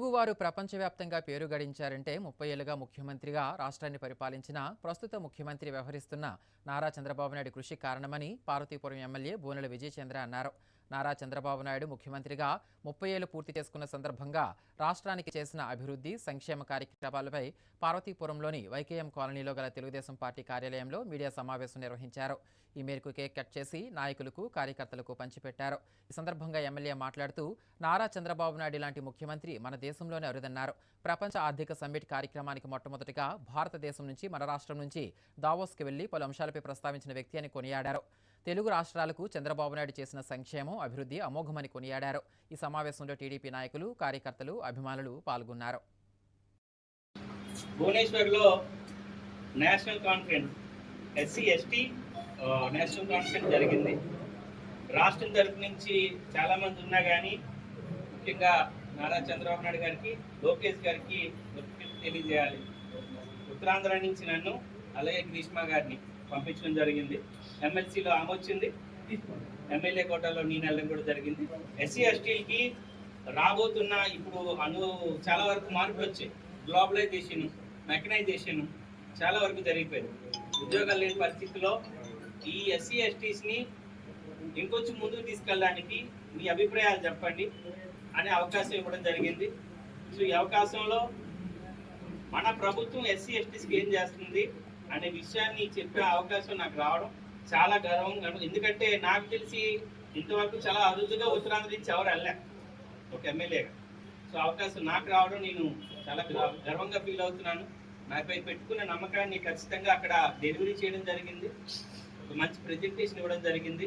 తెలుగువారు ప్రపంచవ్యాప్తంగా పేరు గడించారంటే ముప్పై ఏళ్ళుగా ముఖ్యమంత్రిగా రాష్ట్రాన్ని పరిపాలించిన ప్రస్తుత ముఖ్యమంత్రి వ్యవహరిస్తున్న నారా చంద్రబాబు నాయుడు కృషి కారణమని పార్వతీపురం ఎమ్మెల్యే బోనెల విజయచంద్ర అన్నారు. నారా చంద్రబాబు నాయుడు ముఖ్యమంత్రిగా ముప్పై ఏళ్ళు పూర్తి చేసుకున్న సందర్భంగా రాష్ట్రానికి చేసిన అభివృద్ధి సంక్షేమ కార్యక్రమాలపై పార్వతీపురంలోని వైకేఎం కాలనీలో గల తెలుగుదేశం పార్టీ కార్యాలయంలో మీడియా సమావేశం నిర్వహించారు. ఈ మేరకు కేక్ కట్ చేసి నాయకులకు కార్యకర్తలకు పంచిపెట్టారు. ఈ సందర్భంగా ఎమ్మెల్యే మాట్లాడుతూ నారా చంద్రబాబు నాయుడు లాంటి ముఖ్యమంత్రి మన దేశంలోనే అరుదన్నారు. ప్రపంచ ఆర్థిక సమ్మిట్ కార్యక్రమానికి మొట్టమొదటిగా భారతదేశం నుంచి మన రాష్ట్రం నుంచి దావోస్కి వెళ్ళి పలు అంశాలపై ప్రస్తావించిన వ్యక్తి అని కొనియాడారు. తెలుగు రాష్ట్రాలకు చంద్రబాబు నాయుడు చేసిన సంక్షేమం అభివృద్ధి అమోఘమని కొనియాడారు. ఈ సమావేశంలో టీడీపీ నాయకులు కార్యకర్తలు అభిమానులు పాల్గొన్నారు. భువనేశ్వర్లో national conference SC ST national conference జరిగింది. రాష్ట్రం తరపు నుంచి చాలా మంది ఉన్నా కానీ ముఖ్యంగా నారా చంద్రబాబు నాయుడు గారికి లోకేష్ గారికి తెలియజేయాలి. ఉత్తరాంధ్ర నుంచి నన్ను అలాగే గ్రీష్మ గారిని. పంపించడం జరిగింది. ఎమ్మెల్సీలో ఆమె వచ్చింది. ఎమ్మెల్యే కోటాలో నేను వెళ్ళడం కూడా జరిగింది. ఎస్సీ ఎస్టీలకి రాబోతున్న ఇప్పుడు అను చాలా వరకు మార్పులు వచ్చాయి గ్లోబలైజేషన్ మెకనైజేషన్ చాలా వరకు జరిగిపోయింది. ఉద్యోగాలు లేని పరిస్థితిలో ఈ ఎస్సీ ఎస్టీస్ని ఇంకొంచెం ముందుకు తీసుకెళ్ళడానికి మీ అభిప్రాయాలు చెప్పండి అనే అవకాశం ఇవ్వడం జరిగింది. సో ఈ అవకాశంలో మన ప్రభుత్వం ఎస్సీ ఎస్టీస్కి ఏం చేస్తుంది? అనే విషయాన్ని చెప్పే అవకాశం నాకు రావడం చాలా గర్వంగా ఎందుకంటే నాకు తెలిసి ఇంతవరకు చాలా అరుదుగా ఉత్తరాంధ్ర నుంచి ఎవరు వెళ్ళా ఒక ఎమ్మెల్యేగా సో అవకాశం నాకు రావడం నేను చాలా గర్వంగా ఫీల్ అవుతున్నాను. నాపై పెట్టుకున్న నమ్మకాన్ని ఖచ్చితంగా అక్కడ డెలివరీ చేయడం జరిగింది. ఒక మంచి ప్రెజెంటేషన్ ఇవ్వడం జరిగింది.